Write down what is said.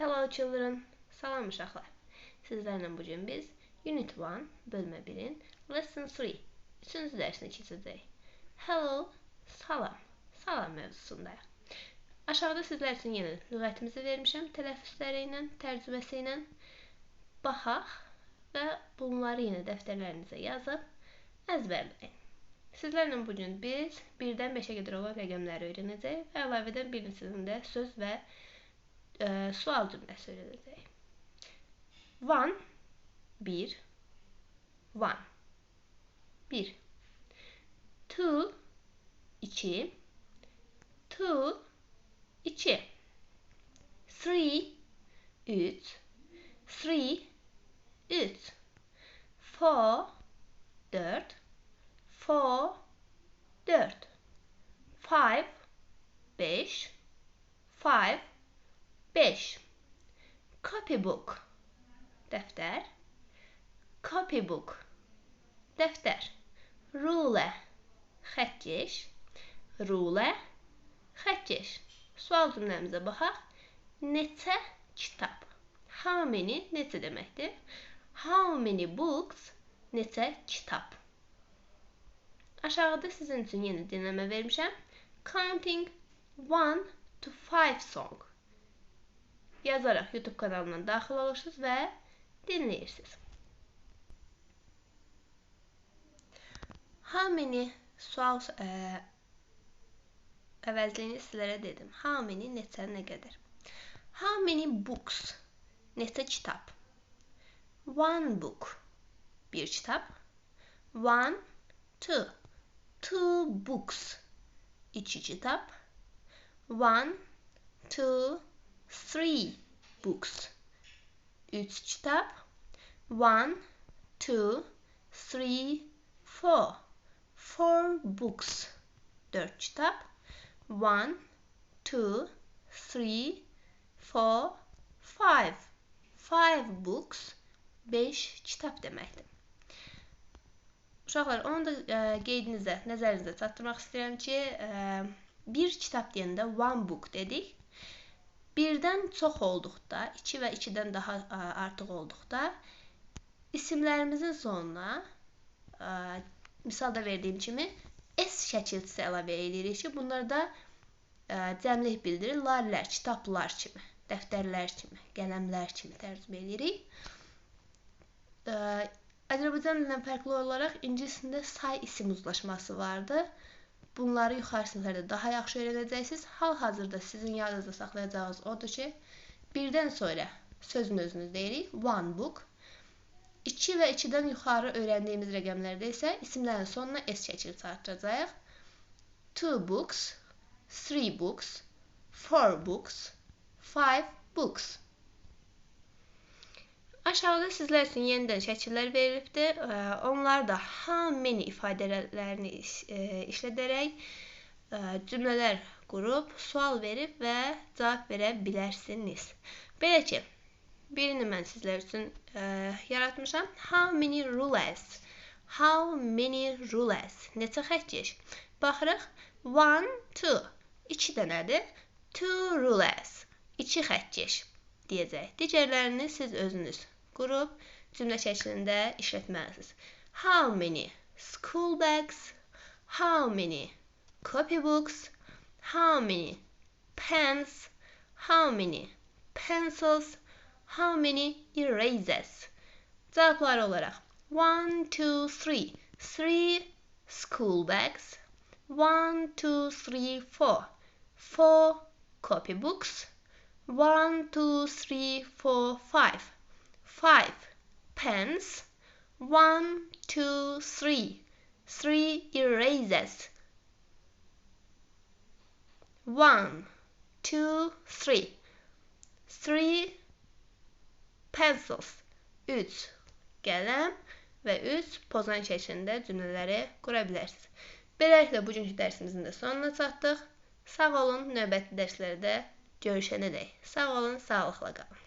Hello children. Salam uşaqlar. Sizlərlə bu gün biz Unit 1 bölmə 1-in Lesson 3 3-cü dərsini keçəcəyik. Hello, salam. Salam mövzusundayıq. Aşağıda sizlər üçün yenə lüğətimizi vermişəm tələffüzləri ilə, tərcüməsi ilə. Baxaq və bunları yenə dəftərlərinizə yazıb əzbərləyin. Sizlərlə bu gün biz 1-dən 5-ə qədər olan rəqəmləri öyrənəcəyik və əlavədən bir neçəsində söz və e, sual cümləsi öyrədəcəyik. One, bir, one, bir. Two, iki, two, iki. Three, üç, three, üç. Four, dört, four, dört. Five, beş, five, 5. Copybook defter. Copybook defter. Ruler xətkeş. Ruler xətkeş. Sual cümləmizə baxaq. Neçə kitab? How many neçə deməkdir? How many books? Neçə kitab? Aşağıda sizin üçün yenə dinləmə vermişəm. Counting 1 to 5 song yazarak YouTube kanalına daxil olursunuz və dinləyirsiniz. How many sual ə, əvəzliyini sizlərə dedim. How many neçə nə qədər? How many books? Neçə kitab? One book. Bir kitab. One, two. Two books. İki kitap. One, two, three books. Üç kitap. One, two, three, four. Four books. Dört kitap. One, two, three, four, five. Five books. Beş kitap deməkdir. Uşaqlar, onu da ə, e, qeydinizə, nəzərinizə çatdırmaq istəyirəm ki, ə, e, bir kitab deyəndə one book dedik. Birdən çox olduqda, 2 və 2-dən daha artıq olduqda isimlərimizin sonuna ə, misalda verdiyim kimi S şəkilçisi əlavə edirik ki, bunlar da ə, cəmlik bildirir. Layihələr, kitablar kimi, dəftərlər kimi, qələmlər kimi tərcümə edirik. Azərbaycan dilindən fərqli olaraq ingiliscəsində say isim uzlaşması vardır. Bunları yuxarı siniflərdə daha yaxşı öyrənəcəksiniz. Hal-hazırda sizin yadınızda saxlayacağınız odur ki, birdən sonra sözün özünüz deyirik. One book. 2 və 2-dən yuxarı öyrəndiyimiz rəqəmlərdə isə isimlərin sonuna s şəkili çatdıracağıq. Two books, three books, four books, five books. Aşağıda sizlər üçün yenidən şəkillər verilibdir. Onlar da how many ifadələrini işlədərək cümlələr qurub, sual verib və cavab verə bilərsiniz. Belə ki, birini mən sizlər üçün yaratmışam. How many rulers? How many rulers? Neçə xətkeş? Baxırıq. One, two. İki dənədir. Two rulers. İki xətkeş deyəcək. Digərlərini siz özünüz qrup cümlə şəklində işlətməlisiniz. How many school bags? How many copybooks? How many pens? How many pencils? How many erasers? Cevaplar olarak one, two, three. Three school bags. One, two, three, four. Four copybooks. One, two, three, four, five five pens, one, two, three, three erasers, one, two, three, three pencils, üç qələm və üç pozan şəklində cümlələri qura bilərsiniz. Beləliklə bugünkü dərsimizin də sonuna çatdıq. Sağ olun, növbəti dərslərdə görüşənədək. Sağ olun, sağlıqla qalın.